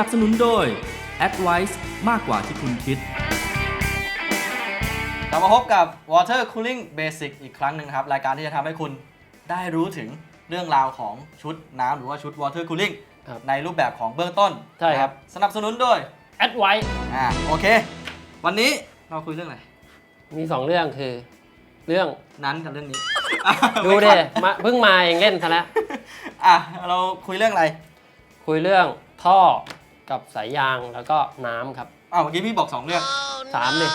นับสนุนโดย Advice มากกว่าที่คุณคิด กลับมาพบกับ Water Cooling Basic อีกครั้งหนึ่งนะครับ รายการที่จะทำให้คุณได้รู้ถึงเรื่องราวของชุดน้ำหรือว่าชุด Water Cooling ครับในรูปแบบของเบื้องต้นใช่ครับนะสนับสนุนโดยแอดไว้ อ่าโอเค วันนี้เราคุยเรื่องอะไรมีสองเรื่องคือ เรื่องนั้นกับเรื่องนี้ดูไม่เดค่อยมาเพิ่งมาเองเล่นซะแล้วอะเราคุยเรื่องอะไร คุยเรื่องท่อ กับสายยางแล้วก็น้ำครับอ้าวเมื่อกี้พี่บอกสองเรื่อง สามเลย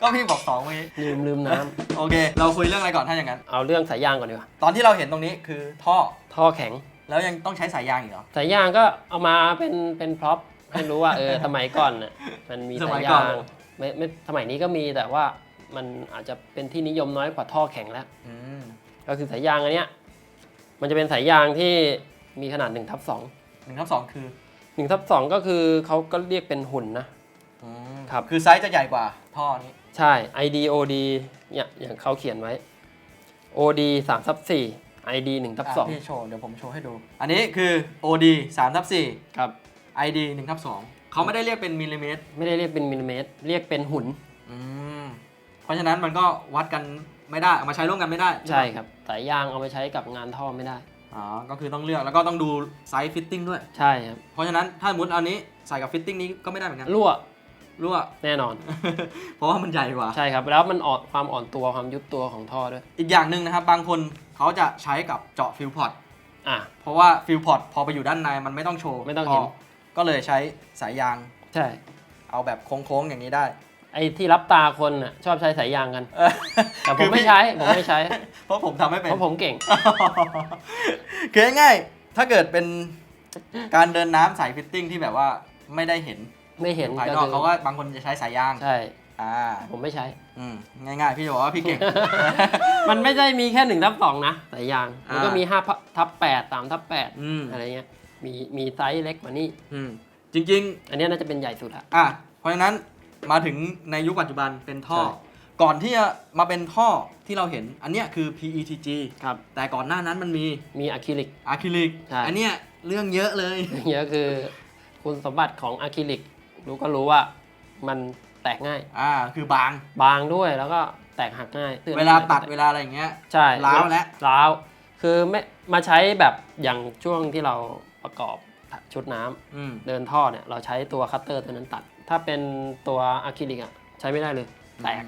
ก็พี่บอกสองเมื่อกี้ลืมลืมน้ำโอเค เราคุยเรื่องอะไรก่อนถ้าอย่างนั้น เอาเรื่องสายยางก่อนดีกว่าตอนที่เราเห็นตรงนี้คือท่อท่อแข็ง แล้วยังต้องใช้สายยางอีกเหรอ สายยางก็เอามาเป็นเป็นพร็อพให้รู้ว่าเออสมัยก่อนน่ะมันมีสมัสายยก่อยาน งไม่ไม่สมัยนี้ก็มีแต่ว่ามันอาจจะเป็นที่นิยมน้อยกว่าท่อแข็งแล้ว อืมก็คือสายยางอันเนี้ยมันจะเป็นสายยางที่มีขนาด1ทับ2หนึ่งทับสองคือ 1ทับ2ก็คือเขาก็เรียกเป็นหุ่นนะ อืมครับ คือไซส์จะใหญ่กว่าท่อนี้ ใช่ ID OD เนี่ยอย่างเขาเขียนไว้ OD 3ทับ4 ID 1ทับอะพี่โชว์ เดี๋ยวผมโชว์ให้ดู อันนี้คือ OD 3ทับ2ครับ 4 ID 1ทับ2เขาไม่ได้เรียกเป็นมิลลิเมตรไม่ได้เรียกเป็นมิลลิเมตร เรียกเป็นหุ่น อืมเพราะฉะนั้นมันก็วัดกันไม่ได้ เอามาใช้ร่วมกันไม่ได้ใช่ครับ สายยางเอาไปใช้กับงานท่อไม่ได้ อ๋อ ก็คือต้องเลือกแล้วก็ต้องดูไซส์ฟิตติ้งด้วย ใช่ครับเพราะฉะนั้นถ้าสมมติเอานี้ใส่กับฟิตติ้งนี้ก็ไม่ได้เหมือนกันรั่วรั่ว แน่นอน เพราะว่ามันใหญ่กว่า ใช่ครับ แล้วมันอ่อนความอ่อนตัวความยุบตัวของท่อด้วย อีกอย่างหนึ่งนะครับ บางคนเขาจะใช้กับเจาะฟิลพอร์ตอะ เพราะว่าฟิลพอร์ตพอไปอยู่ด้านในมันไม่ต้องโชว์ไม่ต้องเห็นก็เลยใช้สายยางใช่ เอาแบบโค้งๆอย่างนี้ได้ ไอ้ที่รับตาคนน่ะชอบใช้สายยางกัน เออแต่ผคืมอไม่พี่ใช้ผมไม่ใช้ เพราะผมทำไม่เป็น เพราะผมเก่ง คือง่ายๆถ้าเกิดเป็นการเดินน้ำสายฟิตติ้งที่แบบว่าไม่ได้เห็นไม่เห็นภายก็นอกคือเขาก็บางคนจะใช้สายยาง ใช่ อ่า ผมไม่ใช้ อืม ง่ายๆ พี่จะบอกว่าพี่เก่ง มันไม่ได้มีแค่หนึ่งทับสองนะสายยาง มันก็อ่ามีมีห้าทับแปดสามทับแปดอืม อะไรเงี้ยมีมีไซส์เล็กกว่านี้ อืม จริง อันเนี้ยน่าจะเป็นใหญ่สุดละ ๆ อะเพราะฉะนั้น มาถึงในยุคปัจจุบันเป็นท่อ ใช่ ก่อนที่จะมาเป็นท่อที่เราเห็น อันเนี้ยคือ PETG ครับ แต่ก่อนหน้านั้นมันมีมีอะคริลิก อะคริลิก ใช่ อันเนี้ยเรื่องเยอะเลย เยอะคือคุณสมบัติของอะคริลิกรู้ก็รู้ว่ามันแตกง่าย อ่า คือบาง บางด้วยแล้วก็แตกหักง่ายเวลาตัดเวลาอะไรอย่างเงี้ย ใช่ร้าวแล้ว ร้าวคือไม่มาใช้แบบอย่างช่วงที่เราประกอบชุดน้ำอืม เดินท่อเนี่ยเราใช้ตัวคัตเตอร์ตัวนั้นตัด ถ้าเป็นตัวอะคริลิกอะใช้ไม่ได้เลย แตก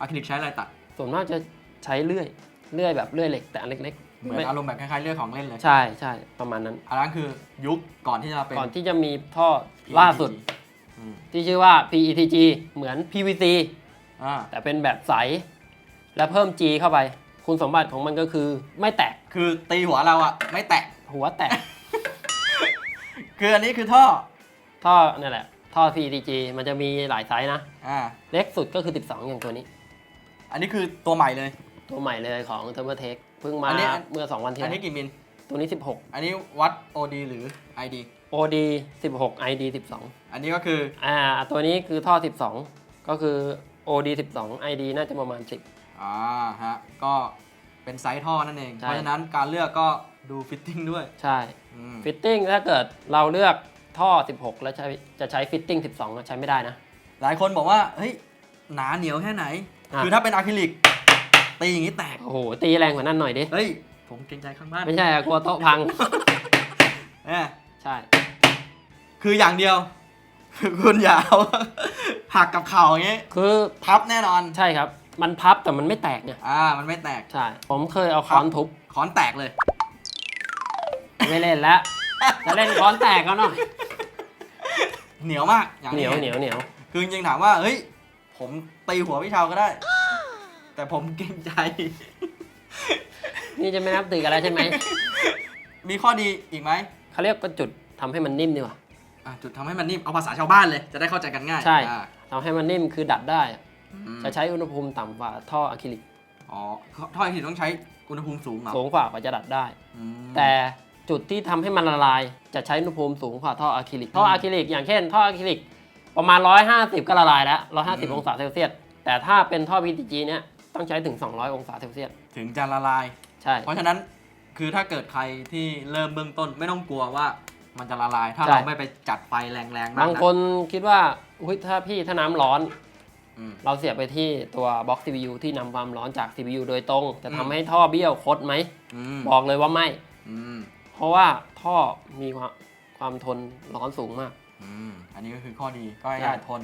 อะคริลิกใช้อะไรตัด ส่วนมากจะใช้เลื่อย เลื่อยแบบเลื่อยเหล็กแต่อันเล็กเหมือนอารมณ์แบบคล้ายๆเรื่องของเล่นเลยๆ ใช่ใช่ประมาณนั้น อันนั้นคือยุคก่อนที่จะมาเป็น ก่อนที่จะมีท่อล่าสุดอืมที่ชื่อว่า PETG เหมือน PVC อ่าแต่เป็นแบบใส และเพิ่ม G เข้าไป คุณสมบัติของมันก็คือไม่แตกคือตีหัวเราอะไม่แตกหัวแตก คืออันนี้คือท่อท่อนั่นแหละ ท่อ PETG มันจะมีหลายไซส์นะ อ่า เล็กสุดก็คือ 12 อย่างตัวนี้ อันนี้คือตัวใหม่เลย ตัวใหม่เลยของ t h e r m o t e c h เพิ่งมาอันนี้อัน เมื่อ 2 วันที่อันแล้นี้วกี่มิล ตัวนี้ อันนี้วัด OD หรือ ID 16 OD 16 ID 12 อันนี้ก็คืออ่า ตัวนี้คือท่อ 12 ก็คือ OD 12 ID น่าจะประมาณ 10 อ่าฮะ ก็เป็นไซส์ท่อนั่นเอง ใช่ เพราะฉะนั้นการเลือกก็ดูฟิตติ้งด้วย ใช่ อืมฟิตติ้งถ้าเกิดเราเลือก ท่อ 16 แล้วใช้จะใช้ฟิตติ้ง 12ก็ใช้ไม่ได้นะ หลายคนบอกว่า เฮ้ย หนาเหนียวแค่ไหน อะ คือถ้าเป็นอะคริลิก ตีอย่างนี้แตก โอ้โห ตีแรงกว่านั้นหน่อยดิ เฮ้ย ผมเกรงใจข้างบ้านไม่ใช่อะกลัวโต๊ะพัง เอ้ยใช่ คืออย่างเดียว คือคุณอย่าเอา หักกับเข่าอย่างงี้คือทับแน่นอน ใช่ครับ มันพับแต่มันไม่แตกไงอ่า มันไม่แตก ใช่ ผมเคยเอาค้อนทุบ ค้อนแตกเลย ไม่เล่นแล้ว จะเล่นค้อนแตกก็หน่อย เหนียวมากอย่างเหนีที่ยวห็เหนียวเหนียวคือจริงๆถามว่าเฮ้ย ผมตีหัวพี่ชาวก็ได้ แต่ผมเกรงใจ นี่จะไม่นับถือกันแล้วใช่ไหมมีข้อดีอีกไหมเขาเรียกว่าจุดทำให้มันนิ่มดีกว่าอะจุดทำให้มันนิ่มเอาภาษาชาวบ้านเลย จะได้เข้าใจกันง่ายใช่อ่าทำให้มันนิ่มคือดัดได้อะอืมจะใช้อุณหภูมิต่ำกว่าท่ออะคริลิกอ๋อท่อไอทีต้องใช้อุณหภูมิสูงเหรอสูงกว่ากว่าจะดัดได้อืมแต่ จุดที่ทำให้มันละลาย จะใช้อุณหภูมิสูงกว่าท่ออะคริลิกท่ออะคริลิกอย่างเช่นท่ออะคริลิกประมาณ 150 ก็ละลายแล้ว 150 องศาเซลเซียสแต่ถ้าเป็นท่อ PTG เนี่ยต้องใช้ถึง 200 องศาเซลเซียสถึงจะละลายใช่เพราะฉะนั้นคือถ้าเกิดใครที่เริ่มเบื้องต้นไม่ต้องกลัวว่ามันจะละลาย ถ้าใช่เราไม่ไปจัดไฟแรงๆมากบางคนคิดว่าอุ๊ยถ้าพี่ถ้าน้ำร้อนอืมเราเสียบไปที่ตัวบล็อก CPU ที่นำความร้อนจาก CPU โดยตรง จะอืมทำให้ท่อเบี้ยวคดไหมอืมบอกเลยว่าไม่อืม เพราะว่าท่อมีความความทนร้อนสูงมาก อืมอันนี้ก็คือข้อดีก็ใช่ง่ายๆทน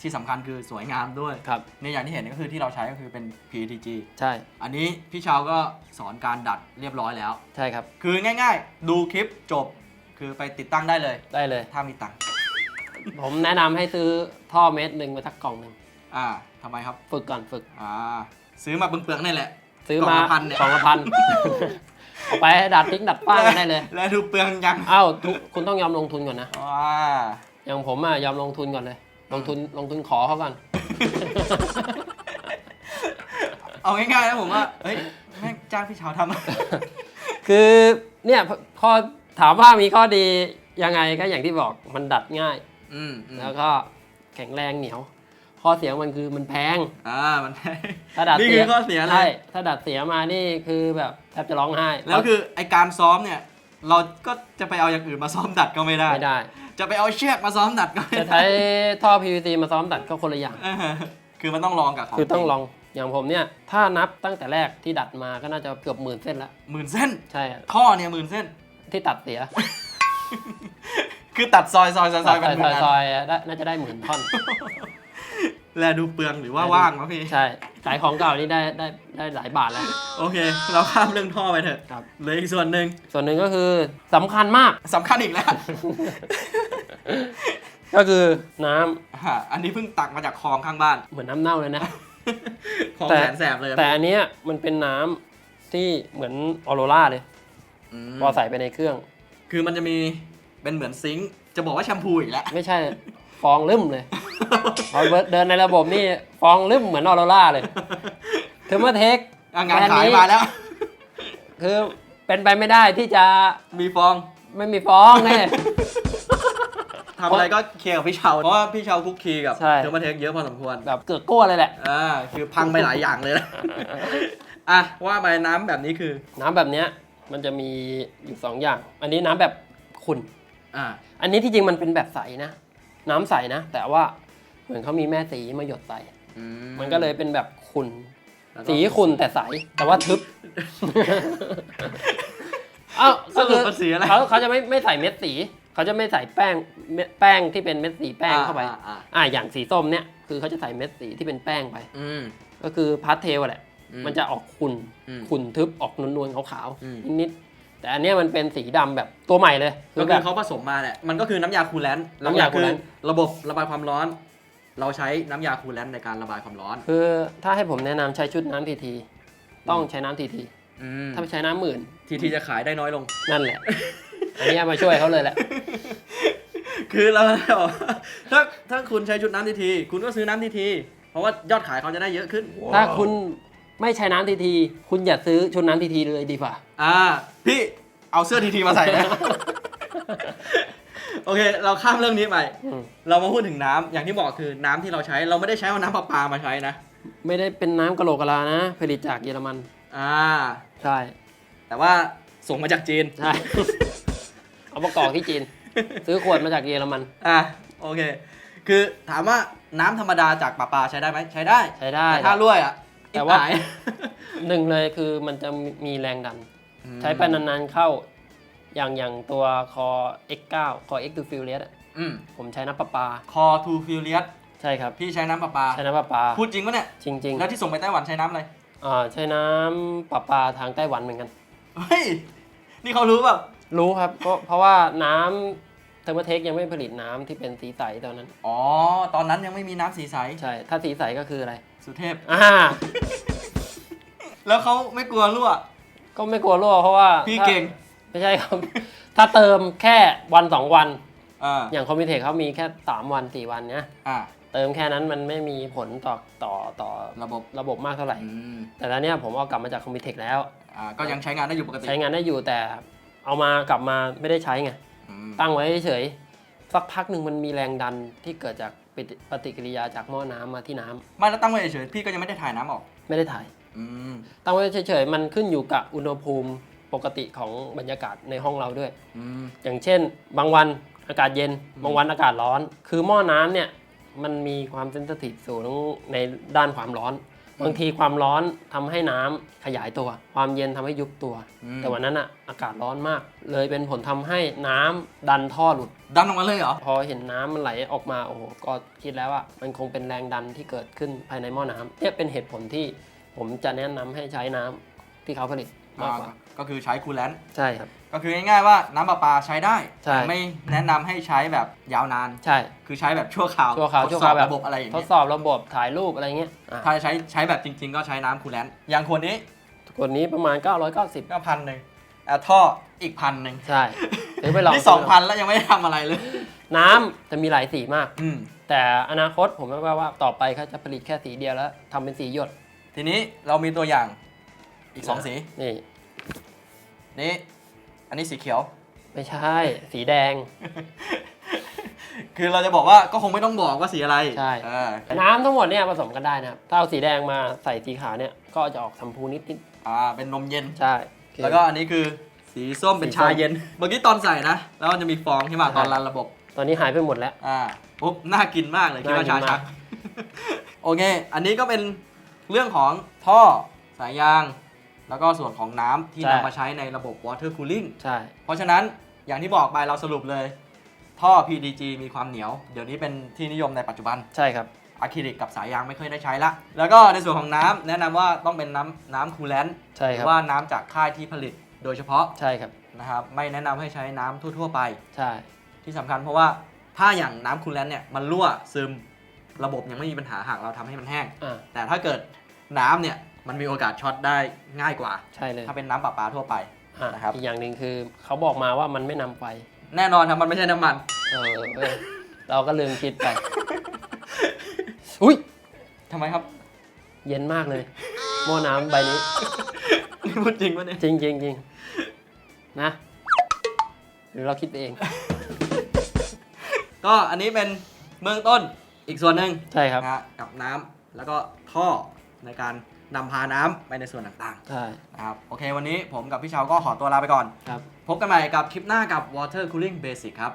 ที่สำคัญคือสวยงามด้วยครับ ในอย่างที่เห็นก็คือที่เราใช้ก็คือเป็น PETG ใช่อันนี้พี่ชาวก็สอนการดัดเรียบร้อยแล้ว ใช่ครับคือง่ายๆ ดูคลิปจบ คือไปติดตั้งได้เลย ได้เลย ถ้ามีตังค์ผมแนะนำให้ซื้อท่อเม็ดหนึ่งมาสักกล่องหนึ่งอ่าทำไมครับ ฝึกก่อนฝึก อ่า ซื้อมาเปลืองๆนี่แหละซื้อกล่องมาละพันเนี่ยกล่องละพัน เอาไปดัดทิ้งดัดป้ายกันได้เลย แล้วดูเปลืองยังเอ้าทุกคุณต้องยอมลงทุนก่อนนะ ว้าอย่างผมอะยอมลงทุนก่อนเลย ลงทุนลงทุนขอเขาก่อน เอาง่ายๆนะผมว่าเฮ้ยแม่งจ้างพี่ชาวทำคือเนี่ยข้อถามว่ามีข้อดียังไงก็อย่างที่บอกมันดัดง่ายอืมอืมแล้วก็แข็งแรงเหนียว ข้อเสียของมันคือมันแพง อ่ามันถ้าดัดนี่เสีคืยอข้อเสียเลใช่ยถ้าดัดเสียมานี่คือแบบแทบจะร้องไห้แล้วคือไอการซ้อมเนี่ย เราก็จะไปเอาอย่างอื่นมาซ้อมดัดก็ไม่ได้ ไม่ได้ จะไปเอาเชือกมาซ้อมดัดก็ไม่จะได้ใช้ท่อ PVC มาซ้อมดัดก็คนละอย่าง เออคือมันต้องลองกับของคือต้องลองอย่างผมเนี่ย ถ้านับตั้งแต่แรกที่ดัดมาก็น่าจะเกือบหมื่นเส้นแล้วหมื่นเส้น ใช่อะท่อเนี่ยหมื่นเส้น ที่ตัดเสียคือตัดซอยซอยซอยซตัอดยเป็นหมื่นอัน ซอยๆอะได้น่าจะได้หมื่นท่อน แลดูเปลืองหรือว่าว่างวะพี่ ใช่ขายของเก่านี่ได้ได้ได้หลายบาทแล้ว โอเค เราข้ามเรื่องท่อไปเถอะครับ เหลยอีกส่วนหนึ่งส่วนหนึ่งก็คือสำคัญมาก สำคัญอีกแล้ว ก็คือน้ำอะอันนี้เพิ่งตักมาจากคลองข้างบ้าน เหมือนน้ำเน่าเลยนะ คลองแต่ แสนแสบเลยแต่อันเนี้ยมันเป็นน้ำที่เหมือนออโรราเลยมพอใส่ไปในเครื่อง คือมันจะมีเป็นเหมือนซิงค์จะบอกว่าแชมพูอีกแล้ว ไม่ใช่ฟองลืมเลย พอเดินในระบบนี่ฟองลืมเหมือนออโรราเลยเทอร์โมเทคอะงานขายมาแล้ว คือเป็นไปไม่ได้ที่จะมีฟอง ไม่มีฟองแน่ทำอะไรก็เคลียร์กับพี่เชาเพราะว่าพี่เชาคุกคีกับใช่เทอร์มาเทคเยอะพอสมควรแบบเกือกกลัวเลยแหละอ่าคือพังไปหลายอย่างเลยนะอะว่าไปน้ำแบบนี้คือ น้ำแบบเนี้ยมันจะมีอยู่สองอย่าง อันนี้น้ำแบบขุ่นอ่าอันนี้ที่จริงมันเป็นแบบใสนะ น้ำใสนะ แต่ว่า เหมือนเขามีแม่สีมาหยดใส่อืมันก็เลยเป็นแบบขุ่นแล้วก็สีขุ่นแต่ใส แต่ว่าทึบ เอ้าสก็รุคืปอมันสีอะไรเขาเขาจะไม่ไม่ใส่เม็ดสีเขาจะไม่ใส่แป้งเม็ดแป้งที่เป็นเม็ดสีแป้งเข้าไป อ่อ่าอ่าอย่างสีส้มเนี่ยคือเขาจะใส่เม็ดสีที่เป็นแป้งไป อืมก็คือพาสเทลแหละ อื มันจะออกขุ่นอืมขุ่นทึบออกนวลๆขาวอืม ๆนิดๆแต่อันเนี้ยมันเป็นสีดำแบบตัวใหม่เลยก็แบคือบเขาผสมมาแหละ มันก็คือน้ำยาคูลแลนต์น้ำยาคูลแลนต์คือระบบระบายความร้อน เราใช้น้ำยาคูลแลนต์ในการระบายความร้อน คือถ้าให้ผมแนะนำใช้ชุดน้ำทีที ต้องใช้น้ำทีที อืมถ้าไปใช้น้ำหมื่น ทีทีจะขายได้น้อยลง นั่นแหละ อันเนี้ยมาช่วยเขาเลยแหละ คือเราจะบอกว่าถ้าถ้าคุณใช้ชุดน้ำทีที คุณก็ซื้อน้ำทีที เพราะว่ายอดขายเขาจะได้เยอะขึ้น ถ้าคุณไม่ใช้น้ำทีที คุณอย่าซื้อชุดน้ำทีทีเลยดีกว่า อ่า พี่เอาเสื้อทีทีมาใส่นะ โอเค เราข้ามเรื่องนี้ไป อืม เรามาพูดถึงน้ำอย่างที่บอกคือน้ำที่เราใช้ เราไม่ได้ใช้เอาน้ำประปามาใช้นะ ไม่ได้เป็นน้ำกะโหลกกะลานะ ผลิตจากเยอรมัน อ่า ใช่ แต่ว่าส่งมาจากจีน ใช่ เอาประกอบที่จีน ซื้อขวดมาจากเยอรมันอะโอเค คือถามว่าน้ำธรรมดาจากประปาใช้ได้ไหมใช้ได้ใช้ได้ แต่ถ้ารั่วอะแต่ว่าอิบหยหนึ่งเลยคือมันจะมีแรงดัน ใช้ไปนานๆเข้า อย่างอย่างตัวคอ X9 คอ X to f u r i o u s อืมผมใช้น้ำประปา คอทูฟิลเลียสใช่ครับ พี่ใช้น้ำประปา ใช้น้ำประปา พูดจริงปะเนี่ย จริงแล้วที่ส่งไปไต้หวันใช้น้ำอะไร ๆอ่าใช้น้ำประปาทางไต้หวันเหมือนกัน เฮ้ย นี่เขารู้เปล่ารู้ครับเพราะเพราะว่าน้ำเทอร์โมเทคยังไม่ผลิตน้ำที่เป็นสีใสตอนนั้น อ๋อ ตอนนั้นยังไม่มีน้ำสีใส ใช่ ถ้าสีใสก็คืออะไร สุเทพ อ่า แล้วเขาไม่กลัวรั่ว ก็ไม่กลัวรั่วเพราะว่าพี่ถ้าเก่ง ไม่ใช่ครับ ถ้าเติมแค่วันสองวัน อ่าอย่างคอมพิวเทคเขามีแค่สามวันสี่วันเนี้ยอ่าเติมแค่นั้นมันไม่มีผลต่อต่อต่อระบบระบบมากเท่าไหร่ อืมแต่ตอนเนี้ยผมเอากลับมาจากคอมพิวเทคแล้ว อ่าก็ยังใช้งานได้อยู่ปกติใช้งานได้อยู่แต่เอามากลับมาไม่ได้ใช้ไง อืมตั้งไว้เฉยๆสักพักหนึ่งมันมีแรงดันที่เกิดจากปฏิปฏิกิริยาจากหม้อน้ำมาที่น้ำไมาแล้วตั้งไว้เฉยๆพี่ก็ยังไม่ได้ถ่ายน้ำออก ไม่ได้ถ่าย อืมตั้งไว้เฉยๆมันขึ้นอยู่กับอุณหภูมิ ปกติของบรรยากาศในห้องเราด้วย อืม อย่างเช่น บางวันอากาศเย็น บางวันอากาศร้อน คือหม้อน้ำเนี่ยมันมีความเซนซิทีฟสูงในด้านความร้อน บางทีความร้อนทำให้น้ำขยายตัว ความเย็นทำให้ยุบตัว อืม แต่วันนั้นอะอากาศร้อนมาก เลยเป็นผลทำให้น้ำดันท่อหลุด ดันออกมาเลยเหรอ พอเห็นน้ำมันไหลออกมาโอ้โหก็คิดแล้วว่ามันคงเป็นแรงดันที่เกิดขึ้นภายในหม้อน้ำเนี่ยเป็นเหตุผลที่ผมจะแนะนำให้ใช้น้ำที่เขาผลิต มากกว่า ก็คือใช้คูลแลนต์ใช่ครับ ก็คือง่ายๆว่าน้ำประปาใช้ได้ใช่ แต่ไม่แนะนำให้ใช้แบบยาวนาน ใช่ คือใช้แบบชั่วคราวชั่วคราวทดชั่วสคอราบวแบบระบบอะไรอย่างทดเงี้ยสอบระบบถ่ายรูปอะไรเงี้ยอะถ้าใช้ใช้แบบจริง ๆ ก็ใช้น้ำคูลแลนต์อย่างขวดนี้ขวดนี้ประมาณ 990 ก็พันหนึ่งแอร์ท่ออีกพันหนึ่งใช่ซื้อไปลองนี่สองพันแล้วยังไม่ได้ทำอะไรเลย น้ำจะมีหลายสีมาก อืม แต่อนาคตผมว่าว่าต่อไปเขาจะผลิตแค่สีเดียวแล้วทำเป็นสีหยด ทีนี้เรามีตัวอย่างอีกสองสี นี่ นี่ อันนี้สีเขียว ไม่ใช่ สีแดง คือเราจะบอกว่าก็คงไม่ต้องบอกว่าสีอะไรใช่เออน้ำทั้งหมดเนี่ยผสมกันได้นะครับถ้าเอาสีแดงมาใส่สีขาวเนี่ยก็จะออกชมพูนิดนิดอ่าเป็นนมเย็น ๆใช่คือแล้วก็อันนี้คือสีส้มเป็นสีส้ชามเย็น เมื่อกี้ตอนใส่นะ แล้วมันจะมีฟองใช่ไหมใช่ ตอนรันระบบ ตอนนี้หายไปหมดแล้ว อ่าปุ๊บน่ากินมากเลยคิดว่าน่ากิชานมากชักโอเค อันนี้ก็เป็นเรื่องของท่อสายยาง แล้วก็ส่วนของน้ำที่นำมาใช้ในระบบ water cooling ใช่ เพราะฉะนั้นอย่างที่บอกไปเราสรุปเลย ท่อ PDG มีความเหนียว เดี๋ยวนี้เป็นที่นิยมในปัจจุบันใช่ครับ อะคริลิกกับสายยางไม่ค่อยได้ใช้ละ แล้วก็ในส่วนของน้ำแนะนำว่าต้องเป็นน้ำน้ำคูลแลนต์ใช่หครืรับ อว่าน้ำจากค่ายที่ผลิตโดยเฉพาะใช่ครับ นะครับไม่แนะนำให้ใช้น้ำทั่ว ๆ ไป ใช่ ที่สำคัญเพราะว่าถ้าอย่างน้ำคูลแลนต์เนี่ยมันรั่วซึมระบบยังไม่มีปัญหาหากเราทำให้มันแห้ง อ่า แต่ถ้าเกิดน้ำเนี่ย มันมีโอกาสช็อตได้ง่ายกว่า ใช่เลยถ้าเป็นน้ำประปาทั่วไปอะนะครับ อีกอย่างหนึ่งคือเขาบอกมาว่ามันไม่นำไฟ แน่นอนครับมันไม่ใช่น้ำมัน เออเว้ยเราก็ลืมคิดไป อุ้ยทำไมครับ เย็นมากเลยหม้อน้ำใบนี้ นี่พูดจริงปะเนี่ย จริงจริงจริงนะ หรือเราคิดเอง ก็อันนี้เป็นเบื้องต้นอีกส่วนหนึ่งใช่ครับ นะฮะกับน้ำแล้วก็ท่อในการ นำพาน้ำไปในส่วนต่างใช่ๆนะครับโอเควันนี้ผมกับพี่เชาวก็ขอตัวลาไปก่อน ครับ พบกันใหม่กับคลิปหน้ากับ Water Cooling Basic ครับ